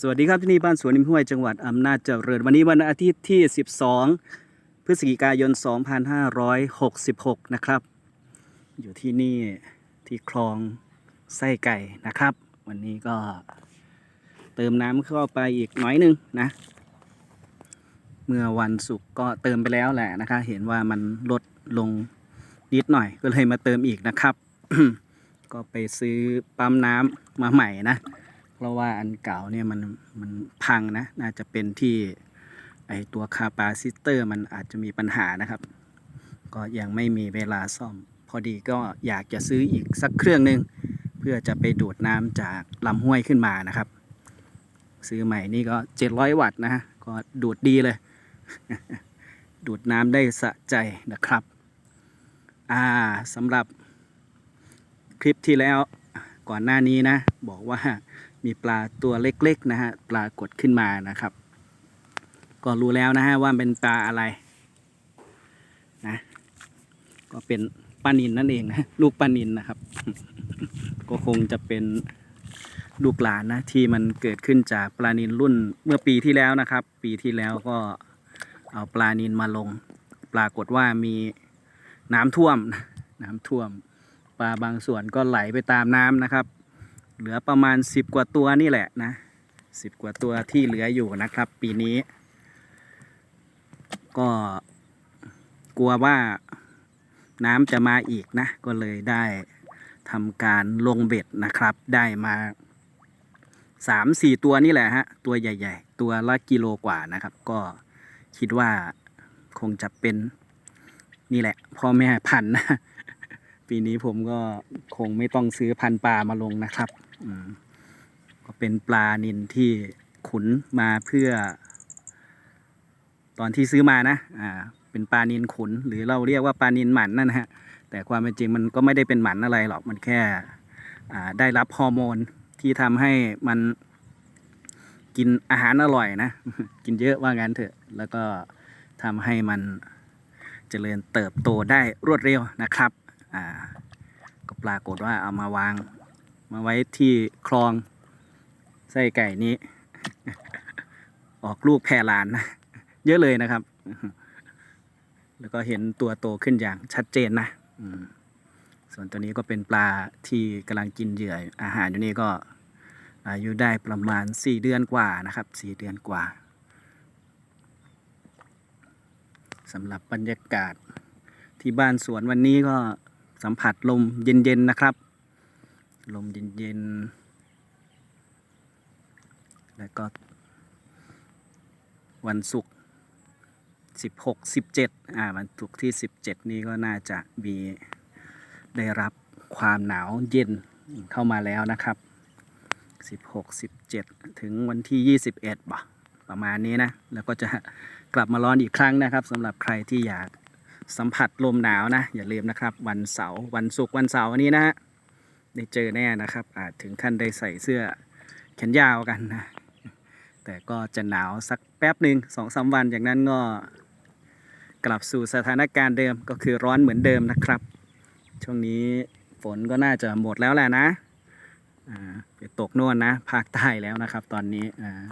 สวัสดีครับที่นี่บ้านสวนนิมห้วยจังหวัดอำนาจเจริญวันนี้วันอาทิตย์ที่ 12 พฤศจิกายน 2566 นะครับ อยู่ที่นี่ที่คลองไส้ไก่นะครับ วันนี้ก็เติมน้ำเข้าไปอีกน้อยหนึงนะ เมื่อวันศุกร์ก็เติมไปแล้วแหละนะคะ เห็นว่ามันลดลงนิดหน่อยก็เลยมาเติมอีกนะครับ ก็ไปซื้อปั๊มน้ำมาใหม่นะ เพราะว่าอันเก่าเนี่ยมันมันพังนะ น่าจะเป็นที่ไอตัวคาปาซิเตอร์มันอาจจะมีปัญหานะครับ ก็ยังไม่มีเวลาซ่อม พอดีก็อยากจะซื้ออีกสักเครื่องหนึ่งเพื่อจะไปดูดน้ำจากลำห้วยขึ้นมานะครับ ซื้อใหม่นี่ก็ 700 วัตต์นะฮะก็ดูดดีเลย ดูดน้ำได้สะใจนะครับ อ่าสำหรับคลิปที่แล้วก่อนหน้านี้นะ บอกว่า มีปลาตัวเล็กๆนะฮะปลากดขึ้นมานะครับ ก็รู้แล้วนะฮะว่าเป็นปลาอะไรนะก็เป็นปลานินนั่นเองนะลูกปลานินนะครับ ก็คงจะเป็นลูกหลานนะที่มันเกิดขึ้นจากปลานินรุ่นเมื่อปีที่แล้วนะครับ ปีที่แล้วก็เอาปลานินมาลง ปรากฏว่ามีน้ำท่วมน้ำท่วม ปลาบางส่วนก็ไหลไปตามน้ำนะครับ เหลือประมาณ 10 กว่าตัวนี่แหละนะสิบกว่าตัวที่เหลืออยู่นะครับ ปีนี้ ก็กลัวว่าน้ำจะมาอีกนะ ก็เลยได้ทำการลงเบ็ดนะครับ ได้มาสามสี่ตัวนี่แหละฮะ ตัวใหญ่ ๆ ตัวละกิโลกว่านะครับ ก็คิดว่าคงจะเป็นนี่แหละพ่อแม่พันนะ ปีนี้ผมก็คงไม่ต้องซื้อพันปลามาลงนะครับ ก็เป็นปลานินที่ขุนมาเพื่อ ตอนที่ซื้อมานะอ่าเป็นปลานินขุน หรือเราเรียกว่าปลานินหมันนั่นนะฮะแต่ความเป็นจริงมันก็ไม่ได้เป็นหมันอะไรหรอกมันแค่อ่าได้รับฮอร์โมนที่ทำให้มันกินอาหารอร่อยนะ กินเยอะว่างั้นเถอะ แล้วก็ทำให้มันเจริญเติบโตได้รวดเร็วนะครับอ่าก็ปรากฏว่าเอามาวาง มาไว้ที่คลองไส้ไก่นี้ ออกลูกแพรลานนะ เยอะเลยนะครับ แล้วก็เห็นตัวโตขึ้นอย่างชัดเจนนะส่วนตัวนี้ก็เป็นปลาที่กำลังกินเหยื่ออาหารอยู่นี่ก็อายุได้ประมาณ 4 เดือนกว่านะครับ4เดือนกว่าสำหรับบรรยากาศที่บ้านสวนวันนี้ก็สัมผัสลมเย็นๆนะครับ ลมเย็นๆ แล้วก็ วันศุกร์16 17อ่า วันศุกร์ที่17นี้ก็น่าจะมีได้รับความหนาวเย็นเข้ามาแล้วนะครับ16 17ถึงวันที่21บ่ประมาณนี้นะ แล้วก็จะกลับมาร้อนอีกครั้งนะครับสำหรับใครที่อยากสัมผัสลมหนาวนะ อย่าลืมนะครับ วันเสาร์วันศุกร์วันเสาร์นี้นะฮะ ได้เจอแน่นะครับ อาจถึงขั้นได้ใส่เสื้อแขนยาวกันนะ แต่ก็จะหนาวสักแป๊บหนึ่งสองสามวันจากนั้นก็กลับสู่สถานการณ์เดิมก็คือร้อนเหมือนเดิมนะครับ ช่วงนี้ฝนก็น่าจะหมดแล้วแหละนะอ่าไปตกน่นนะภาคใต้แล้วนะครับ ตอนนี้อ่า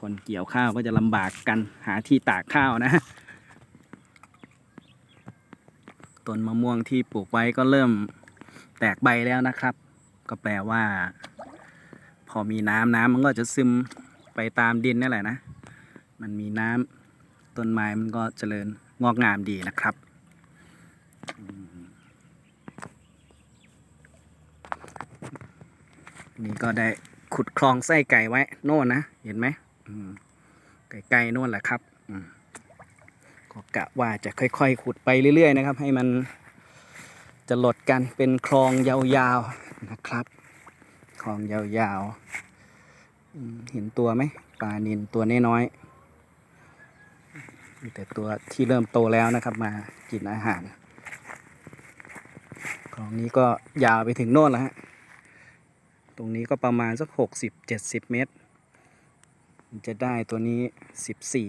คนเกี่ยวข้าวก็จะลำบากกันหาที่ตากข้าวนะต้นมะม่วงที่ปลูกไว้ก็เริ่ม แตกใบแล้วนะครับ ก็แปลว่า พอมีน้ำน้ำมันก็จะซึมไปตามดินนั่นแหละนะ มันมีน้ำต้นไม้มันก็เจริญงอกงามดีนะครับ นี่ก็ได้ขุดคลองไส้ไก่ไว้ โน่นนะ เห็นไหมอืมไกลๆโน่นแหละครับก็กะว่าจะค่อยๆ ขุดไปเรื่อย ๆ นะครับ ให้มัน จะหลดกันเป็นคลองยาวๆนะครับ คลองยาวๆเห็นตัวไหมปลานินตัวน้อยๆมีแต่ตัวที่เริ่มโตแล้วนะครับ มากินอาหาร คลองนี้ก็ยาวไปถึงโน่นแล้วฮะตรงนี้ก็ประมาณสักหกสิบเจ็ดสิบเมตร จะได้ตัวนี้สิบสี่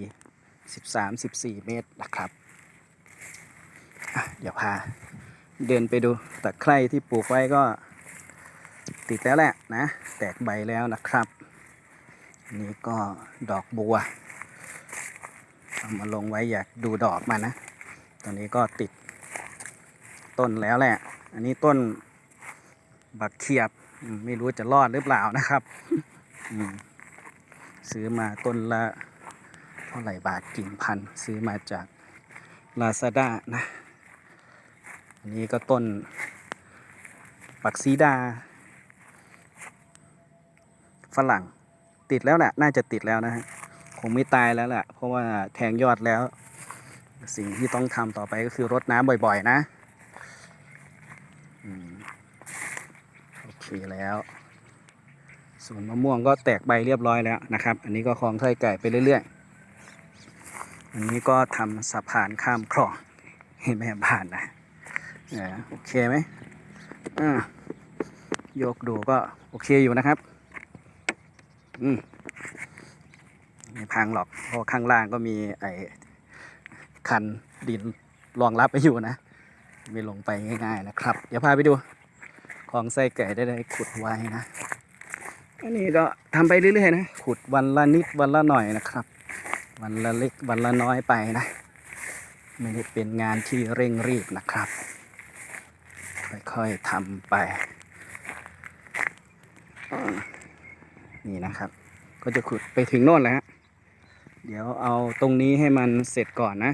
สิบสามสิบสี่เมตรนะครับ เดี๋ยวพา เดินไปดูตะไคร่ที่ปลูกไว้ก็ ติดแล้วแหละนะ แตกใบแล้วนะครับนนี้ก็ดอกบัวเอามาลงไว้อยากดูดอกมันนะตอนนี้ก็ติดต้นแล้วแหละ อันนี้ต้นบักเขียบไม่รู้จะรอดหรือเปล่านะครับซื้อมาต้นละเท่าไหร่บาทกิ่งพัน ซื้อมาจากลาซาด้านะ นนี้ก็ต้นบักซีดา ฝรั่งติดแล้วแหละน่าจะติดแล้วนะฮะคงไม่ตายแล้วแหละเพราะว่าแทงยอดแล้ว สิ่งที่ต้องทำต่อไปก็คือรดน้ำบ่อย ๆ นะอโอเคแล้วส่วนมะม่วงก็แตกใบเรียบร้อยแล้วนะครับ อันนี้ก็คลองไส้ไก่ไปเรื่อยๆ อันนี้ก็ทำสะพานข้ามคลองให้แม่บ้านนะ โอเคไหมอ่าโยกดูก็โอเคอยู่นะครับ อืมไม่พังหรอกเพราะข้างล่างก็มีไอ้คันดินรองรับไปอยู่นะไม่ลงไปง่าย ๆ นะครับ เดี๋ยวพาไปดูคลองไส้ไก่ได้ได้ขุดไว้นะอันนี้ก็ทำไปเรื่อยๆนะขุดวันละนิดวันละหน่อยนะครับ วันละเล็กวันละน้อยไปนะ ไม่ได้เป็นงานที่เร่งรีบนะครับ ค่อยๆทำไป นี่นะครับ ก็จะขุดไปถึงโน่นแล้วฮะเดี๋ยวเอาตรงนี้ให้มันเสร็จก่อนนะ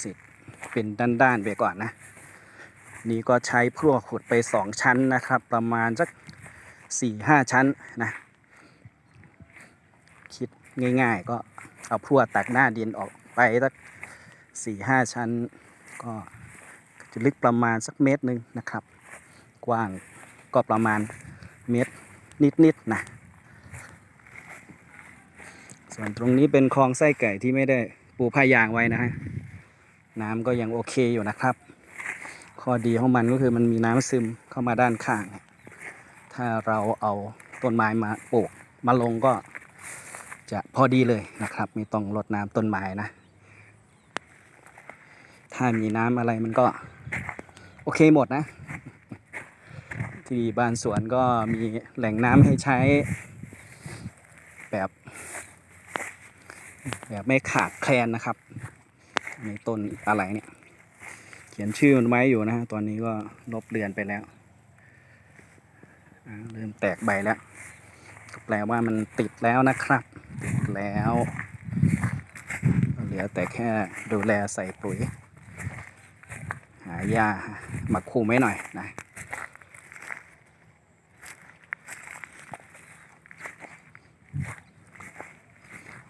เสร็จเป็นด้านๆไปก่อนนะ นี่ก็ใช้พลั่วขุดไปสองชั้นนะครับ ประมาณสักสี่ห้าชั้นนะ คิดง่ายๆ ก็เอาพลั่วตักหน้าดินออกไปสักสี่ห้าชั้นก็ จะลึกประมาณสักเมตรหนึ่งนะครับ กว้างก็ประมาณเมตรนิดๆนะส่วนตรงนี้เป็นคลองไส้ไก่ที่ไม่ได้ปูผ้ายางไว้นะฮะน้ำก็ยังโอเคอยู่นะครับ ข้อดีของมันก็คือมันมีน้ำซึมเข้ามาด้านข้าง ถ้าเราเอาต้นไม้มาปลูกมาลงก็จะพอดีเลยนะครับ ไม่ต้องรดน้ำต้นไม้นะ ถ้ามีน้ำอะไรมันก็ เคหมดนะ ที่บ้านสวนก็มีแหล่งน้ำให้ใช้ แบบ แบบไม่ขาดแคลนนะครับ ในต้นอะไรเนี่ย เขียนชื่อมันไว้อยู่นะฮะตอนนี้ก็ลบเลือนไปแล้วเริ่มแตกใบแล้ว แปลว่ามันติดแล้วนะครับ ติดแล้ว เหลือแต่แค่ดูแลใส่ปุ๋ย หาหญ้ามาคุมไว้หน่อยนะ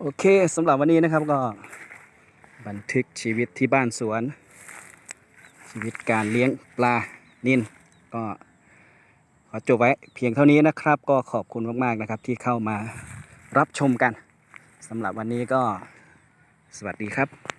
โอเคสำหรับวันนี้นะครับก็บันทึกชีวิตที่บ้านสวน ชีวิตการเลี้ยงปลานินก็ขอจบไว้เพียงเท่านี้นะครับ ก็ขอบคุณมากๆนะครับที่เข้ามารับชมกันสำหรับวันนี้ก็สวัสดีครับ